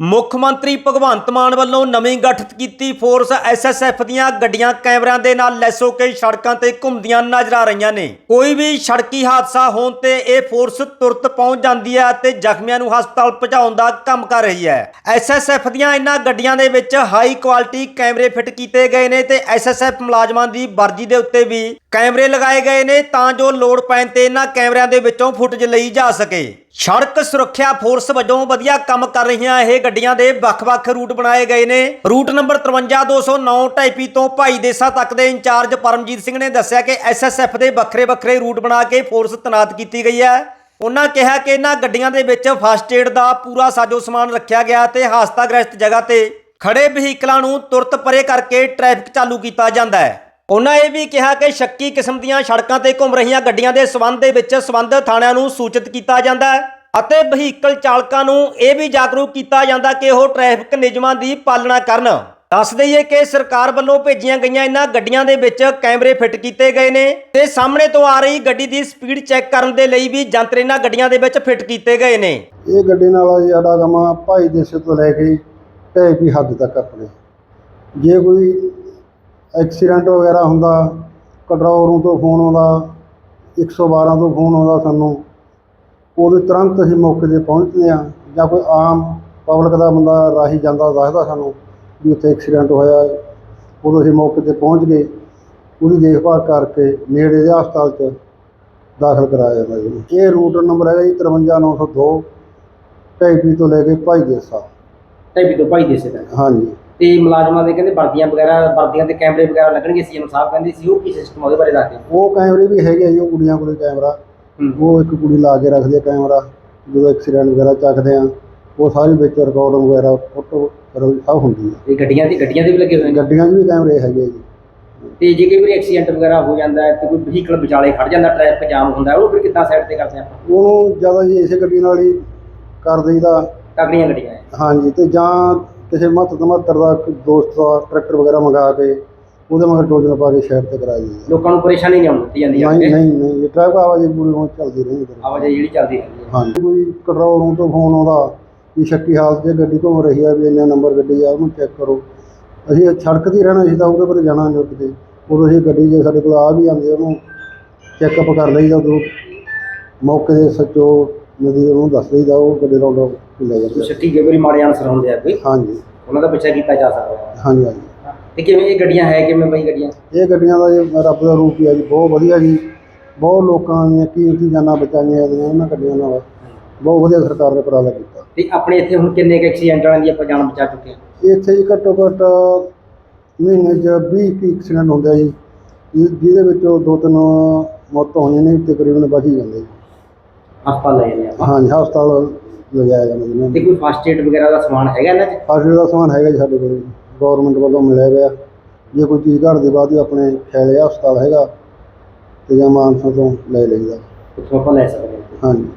ਮੁੱਖ ਮੰਤਰੀ ਭਗਵੰਤ ਮਾਨ ਵੱਲੋਂ ਨਵੀਂ ਗਠਿਤ ਕੀਤੀ ਫੋਰਸ ਐਸਐਸਐਫ ਦੀਆਂ ਗੱਡੀਆਂ ਕੈਮਰਿਆਂ ਦੇ ਨਾਲ ਲੈਸੋ ਕੇ ਸੜਕਾਂ ਤੇ ਘੁੰਮਦੀਆਂ ਨਜ਼ਰ ਆ ਰਹੀਆਂ ਨੇ। ਕੋਈ ਵੀ ਸੜਕੀ ਹਾਦਸਾ ਹੋਣ ਤੇ ਇਹ ਫੋਰਸ ਤੁਰਤ ਪਹੁੰਚ ਜਾਂਦੀ ਹੈ ਅਤੇ ਜ਼ਖਮੀਆਂ ਨੂੰ ਹਸਪਤਾਲ ਪਹੁੰਚਾਉਣ ਦਾ ਕੰਮ ਕਰ ਰਹੀ ਹੈ। ਐਸਐਸਐਫ ਦੀਆਂ ਇਹਨਾਂ ਗੱਡੀਆਂ ਦੇ ਵਿੱਚ ਹਾਈ ਕੁਆਲਿਟੀ ਕੈਮਰੇ ਫਿੱਟ ਕੀਤੇ ਗਏ ਨੇ ਤੇ ਐਸਐਸਐਫ ਮੁਲਾਜ਼ਮਾਂ ਦੀ ਵਰਜੀ ਦੇ ਉੱਤੇ ਵੀ ਕੈਮਰੇ ਲਗਾਏ ਗਏ ਨੇ ਤਾਂ ਜੋ ਲੋੜ ਪੈਣ ਤੇ ਇਹਨਾਂ ਕੈਮਰਿਆਂ ਦੇ ਵਿੱਚੋਂ ਫੁਟੇਜ ਲਈ ਜਾ ਸਕੇ। ਸੜਕ ਸੁਰੱਖਿਆ ਫੋਰਸ ਵਜੋਂ ਵਧੀਆ ਕੰਮ ਕਰ ਰਹੀਆਂ ਇਹ ਗੱਡੀਆਂ ਦੇ ਵੱਖ-ਵੱਖ ਰੂਟ ਬਣਾਏ ਗਏ ਨੇ। ਰੂਟ ਨੰਬਰ 53209 ਟਾਈਪੀ ਤੋਂ ਭਾਈ ਦੇਸਾ ਤੱਕ ਦੇ ਇੰਚਾਰਜ ਪਰਮਜੀਤ ਸਿੰਘ ਨੇ ਦੱਸਿਆ ਕਿ ਐਸਐਸਐਫ ਦੇ ਵੱਖਰੇ-ਵੱਖਰੇ ਰੂਟ ਬਣਾ ਕੇ ਫੋਰਸ ਤੈਨਾਤ ਕੀਤੀ ਗਈ ਹੈ। ਉਹਨਾਂ ਕਿਹਾ ਕਿ ਇਹਨਾਂ ਗੱਡੀਆਂ ਦੇ ਵਿੱਚ ਫਸਟ ਏਡ ਦਾ ਪੂਰਾ ਸਾਜੋ ਸਮਾਨ ਰੱਖਿਆ ਗਿਆ ਤੇ ਹਾਸਤਾਗ੍ਰਸਤ ਜਗ੍ਹਾ ਤੇ ਖੜੇ ਵਹੀਕਲਾਂ ਨੂੰ ਤੁਰਤ ਪਰੇ ਕਰਕੇ ਟ੍ਰੈਫਿਕ ਚਾਲੂ ਕੀਤਾ ਜਾਂਦਾ ਹੈ। ਉਹਨਾਂ ਇਹ ਵੀ ਕਿਹਾ ਕਿ ਸ਼ੱਕੀ ਕਿਸਮ ਦੀਆਂ ਸੜਕਾਂ ਤੇ ਘੁੰਮ ਰਹੀਆਂ ਗੱਡੀਆਂ ਦੇ ਸਬੰਧ ਦੇ ਵਿੱਚ ਸਬੰਧਤ ਥਾਣਿਆਂ ਨੂੰ ਸੂਚਿਤ ਕੀਤਾ ਜਾਂਦਾ ਹੈ ਅਤੇ ਵਹੀਕਲ ਚਾਲਕਾਂ ਨੂੰ ਇਹ ਵੀ ਜਾਗਰੂਕ ਕੀਤਾ ਜਾਂਦਾ ਕਿ ਉਹ ਟ੍ਰੈਫਿਕ ਨਿਯਮਾਂ ਦੀ ਪਾਲਣਾ ਕਰਨ। ਦੱਸ ਦਈਏ ਕਿ ਸਰਕਾਰ ਵੱਲੋਂ ਭੇਜੀਆਂ ਗਈਆਂ ਇਹਨਾਂ ਗੱਡੀਆਂ ਦੇ ਵਿੱਚ ਕੈਮਰੇ ਫਿੱਟ ਕੀਤੇ ਗਏ ਨੇ ਤੇ ਸਾਹਮਣੇ ਤੋਂ ਆ ਰਹੀ ਗੱਡੀ ਦੀ ਸਪੀਡ ਚੈੱਕ ਕਰਨ ਦੇ ਲਈ ਵੀ ਯੰਤਰ ਇਹਨਾਂ ਗੱਡੀਆਂ ਦੇ ਵਿੱਚ ਫਿੱਟ ਕੀਤੇ ਗਏ ਨੇ। ਇਹ ਗੱਡੀ ਨਾਲ ਜੀ ਸਾਡਾ ਕੰਮ ਭਾਈ ਦੇਸੇ ਤੋਂ ਲੈ ਕੇ ਢਾਈ ਹੱਦ ਤੱਕ ਆਪਣੇ। ਜੇ ਕੋਈ ਐਕਸੀਡੈਂਟ ਵਗੈਰਾ ਹੁੰਦਾ ਕੰਟਰੋਲ ਰੂਮ ਤੋਂ ਫੋਨ ਆਉਂਦਾ 112 ਤੋਂ ਫੋਨ ਆਉਂਦਾ ਸਾਨੂੰ। ਉਹਦੇ ਤੁਰੰਤ ਅਸੀਂ ਮੌਕੇ ਤੇ ਪਹੁੰਚਦੇ ਆ ਜਾਂ ਕੋਈ ਆਮ ਪਬਲਿਕ ਦਾ ਬੰਦਾ ਰਾਹੀ ਜਾਂਦਾ ਦੱਸਦਾ ਸਾਨੂੰ ਵੀ ਉੱਥੇ ਐਕਸੀਡੈਂਟ ਹੋਇਆ ਹੈ। ਉਦੋਂ ਅਸੀਂ ਮੌਕੇ ਤੇ ਪਹੁੰਚ ਗਏ। ਉਹਦੀ ਦੇਖਭਾਲ ਕਰਕੇ ਨੇੜੇ ਦੇ ਹਸਪਤਾਲ 'ਚ ਦਾਖਲ ਕਰਾਇਆ ਜਾਂਦਾ ਜੀ। ਇਹ ਰੂਟ ਨੰਬਰ ਹੈਗਾ ਜੀ 53902 ਢਾਈਪੀ ਤੋਂ ਲੈ ਕੇ ਭਾਈ ਦੇਸਾ। ਟੈਬੀ ਤੋਂ ਭਾਈ ਦੇਸੇ ਹਾਂਜੀ। ਤੇ ਮੁਲਾਜ਼ਮਾਂ ਦੇ ਕਹਿੰਦੇ ਵਰਦੀਆਂ ਵਗੈਰਾ ਵਰਦੀਆਂ ਤੇ ਕੈਮਰੇ ਵਗੈਰਾ ਲੱਗਣਗੇ ਸੀਐਮ ਸਾਹਿਬ ਕਹਿੰਦੇ ਸੀ ਉਹ ਕੀ ਸਿਸਟਮ ਉਹਦੇ ਬਾਰੇ ਦੱਸ ਦਿਓ ਉਹ ਕੈਮਰੇ ਵੀ ਹੈਗੇ ਆ ਜੀ ਉਹ ਕੁੜੀਆਂ ਕੋਲੇ ਕੈਮਰਾ। ਉਹ ਇੱਕ ਕੁੜੀ ਲਾ ਕੇ ਰੱਖਦੀ ਆ ਕੈਮਰਾ ਜਦੋਂ ਐਕਸੀਡੈਂਟ ਵਗੈਰਾ ਚੱਕਦੇ ਆ ਉਹ ਸਾਰੀ ਵਿੱਚ ਰਿਕਾਰਡਿੰਗ ਵਗੈਰਾ ਫੋਟੋ ਸਭ ਹੁੰਦੀ ਹੈ ਇਹ ਗੱਡੀਆਂ ਦੀ ਗੱਡੀਆਂ ਦੇ ਵੀ ਲੱਗੇ ਹੋਏ ਨੇ? ਗੱਡੀਆਂ 'ਚ ਵੀ ਕੈਮਰੇ ਹੈਗੇ ਆ ਜੀ। ਤੇ ਜੇ ਕਈ ਵਾਰੀ ਐਕਸੀਡੈਂਟ ਵਗੈਰਾ ਹੋ ਜਾਂਦਾ ਹੈ ਤੇ ਕੋਈ ਵਹੀਕਲ ਵਿਚਾਲੇ ਖੜ ਜਾਂਦਾ ਟ੍ਰੈਫਿਕ ਜਾਮ ਹੁੰਦਾ ਹੈ ਉਹਨੂੰ ਫਿਰ ਕਿੱਦਾਂ ਸਾਈਡ ਤੇ ਕਰਦੇ ਆਪਾਂ? ਉਹਨੂੰ ਜ਼ਿਆਦਾ ਜੀ ਇਸੇ ਗੱਡੀ ਨਾਲ ਹੀ ਕਰ ਦਈਦਾ। ਤਕੜੀਆਂ ਗੱਡੀਆਂ ਹਾਂਜੀ ਤੇ ਜਾਂ ਕਿਸੇ ਮਹੱਤਵ ਮਹੱਤਵ ਦਾ ਕੋਈ ਦੋਸਤ ਦਾ ਟਰੈਕਟਰ ਵਗੈਰਾ ਮੰਗਾ ਕੇ ਉਹਦੇ ਮਗਰ ਟੋਜਨ ਪਾ ਕੇ ਸਾਈਡ ਤੇ ਕਰਾ ਦਈਦਾ ਲੋਕਾਂ ਨੂੰ ਪਰੇਸ਼ਾਨੀ ਨਹੀਂ ਆਉਣ ਦਿੱਤੀ ਜਾਂਦੀ ਨਹੀਂ ਨਹੀਂ ਨਹੀਂ ਇਹ ਟ੍ਰੈਫਿਕ ਆਵਾਜ਼ ਪੂਰੀ ਹੁਣ ਚੱਲਦੀ ਰਹਿੰਦੀ ਹੈ ਆਵਾਜਾਈ ਜਿਹੜੀ ਚੱਲਦੀ ਰਹਿੰਦੀ ਹੈ ਹਾਂਜੀ। ਕੋਈ ਕੰਟਰੋਲ ਰੂਮ ਤੋਂ ਫੋਨ ਆਉਂਦਾ ਵੀ ਸ਼ੱਕੀ ਹਾਲਤ 'ਚ ਗੱਡੀ ਘੁੰਮ ਰਹੀ ਆ ਵੀ ਇੰਨਾ ਨੰਬਰ ਗੱਡੀ ਆ ਉਹਨੂੰ ਚੈੱਕ ਕਰੋ। ਅਸੀਂ ਸੜਕ ਤੇ ਰਹਿਣਾ ਅਸੀਂ ਤਾਂ ਉਹਦੇ ਪਰ ਜਾਣਾ ਨਹੀਂ ਕਿਤੇ ਉਦੋਂ ਅਸੀਂ ਗੱਡੀ ਜੇ ਸਾਡੇ ਕੋਲ ਆ ਵੀ ਜਾਂਦੀ ਉਹਨੂੰ ਚੈੱਕਅਪ ਕਰ ਲਈਦਾ ਉਦੋਂ। ਮੌਕੇ ਦੇ ਸੱਚੋ ਨਦੀ ਉਹਨੂੰ ਦੱਸ ਲਈਦਾ ਉਹ ਗੱਡੀ ਰੌਂਡ ਲੈ ਕੋਈ ਜਾਂਦੇ ਸ਼ੱਕੀ ਕਈ ਵਾਰੀ ਮਾੜੇ ਆਨਸਰ ਹੁੰਦੇ ਆ ਕੋਈ? ਹਾਂਜੀ। ਉਹਨਾਂ ਦਾ ਪਿੱਛਾ ਕੀਤਾ ਜਾ ਸਕਦਾ। ਹੈ ਹਾਂਜੀ ਹਾਂਜੀ। ਤੇ ਕਿਵੇਂ ਇਹ ਗੱਡੀਆਂ ਹੈ ਕਿਵੇਂ ਬਈ ਗੱਡੀਆਂ? ਇਹ ਗੱਡੀਆਂ ਦਾ ਜੀ ਰੱਬ ਦਾ ਰੂਪ ਹੀ ਆ ਜੀ ਬਹੁਤ ਵਧੀਆ ਜੀ। ਬਹੁਤ ਲੋਕਾਂ ਦੀਆਂ ਕੀਮਤੀ ਜਾਨਾਂ ਬਚਾਈਆਂ ਜਾਂਦੀਆਂ ਇਹਨਾਂ ਗੱਡੀਆਂ ਨਾਲ। ਬਹੁਤ ਵਧੀਆ ਸਰਕਾਰ ਨੇ ਉਪਰਾਲਾ ਕੀਤਾ। ਤੇ ਆਪਣੇ ਇੱਥੇ ਹੁਣ ਕਿੰਨੇ ਕੁ ਐਕਸੀਡੈਂਟ ਵਾਲਿਆਂ ਦੀ ਆਪਾਂ ਜਾਨ ਬਚਾ ਚੁੱਕੇ ਹਾਂ? ਇੱਥੇ ਜੀ ਘੱਟੋ ਘੱਟ ਮਹੀਨੇ 'ਚ 20 ਕੀ ਐਕਸੀਡੈਂਟ ਹੁੰਦੇ ਆ ਜੀ। ਜਿ- ਜਿਹਦੇ ਵਿੱਚੋਂ ਦੋ ਤਿੰਨ ਮੌਤਾਂ ਹੋਈਆਂ ਨੇ ਤਕਰੀਬਨ ਬਚ ਹੀ ਜਾਂਦੇ ਜੀ। ਹਸਪਤਾਲ ਲੈ ਜਾਂਦੇ ਆਪਾਂ। ਹਾਂਜੀ ਹਸਪਤਾਲ ਲਿਜਾਇਆ ਜਾਂਦਾ ਜੀ ਤੇ ਕੋਈ ਫਸਟ ਏਡ ਵਗੈਰਾ ਦਾ ਸਮਾਨ ਹੈਗਾ ਇਹਨਾਂ 'ਚ? ਫਸਟ ਦਾ ਸਮਾਨ ਹੈਗਾ ਜੀ ਸਾਡੇ ਕੋਲ। ਗਵਰਨਮੈਂਟ ਵੱਲੋਂ ਮਿਲਿਆ ਹੋਇਆ ਜੇ ਕੋਈ ਚੀਜ਼ ਘਰ ਦੀ ਬਾਅਦ ਹੀ ਆਪਣੇ ਖੈਲੇ ਹਸਪਤਾਲ ਹੈਗਾ ਤੇ ਜਾਂ ਮਾਨਸਾ ਤੋਂ ਲੈ ਲਈਦਾ। ਉੱਥੋਂ ਆਪਾਂ ਲੈ ਸਕਦੇ ਹਾਂ। ਹਾਂਜੀ।